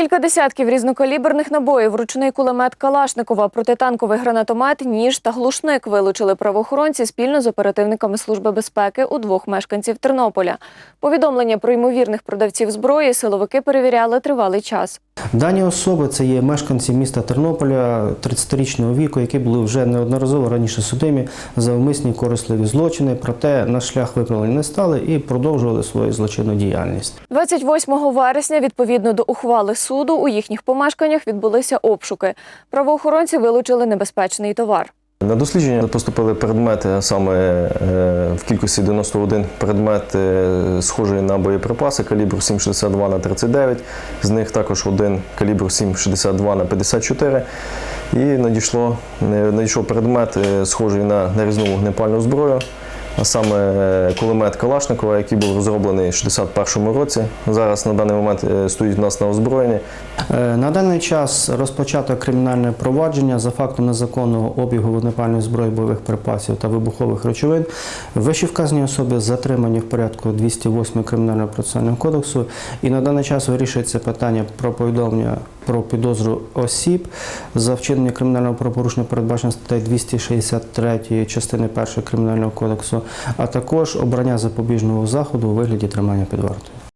Кілька десятків різнокаліберних набоїв, ручний кулемет Калашникова, протитанковий гранатомет, ніж та глушник вилучили правоохоронці спільно з оперативниками Служби безпеки у двох мешканців Тернополя. Повідомлення про ймовірних продавців зброї силовики перевіряли тривалий час. Дані особи це є мешканці міста Тернополя 30-річного віку, які були вже неодноразово раніше судимі за вмисні корисливі злочини, проте на шлях виправлення не стали і продовжували свою злочинну діяльність. 28 вересня, відповідно до ухвали суду, у їхніх помешканнях відбулися обшуки. Правоохоронці вилучили небезпечний товар. На дослідження поступили предмети, саме е, в кількості 91 предмет, е, схожий на боєприпаси калібру 7,62 на 39, з них також один калібру 7,62 на 54. І надійшло, е, надійшов предмет, схожий на нарізну вогнепальну зброю, а саме е, кулемет Калашникова, який був розроблений у 61 році. Зараз на даний момент е, стоїть у нас на озброєнні. Е, На даний час розпочато кримінальне провадження за фактом незаконного обігу вогнепальної зброї, бойових припасів та вибухових речовин. Вищі вказані особи затримані в порядку 208 Кримінального процесуального кодексу. І на даний час вирішується питання про повідомлення про підозру осіб за вчинення кримінального правопорушення, передбачено статтею 263 частини 1 Кримінального кодексу, а також обрання запобіжного заходу у вигляді тримання під вартою.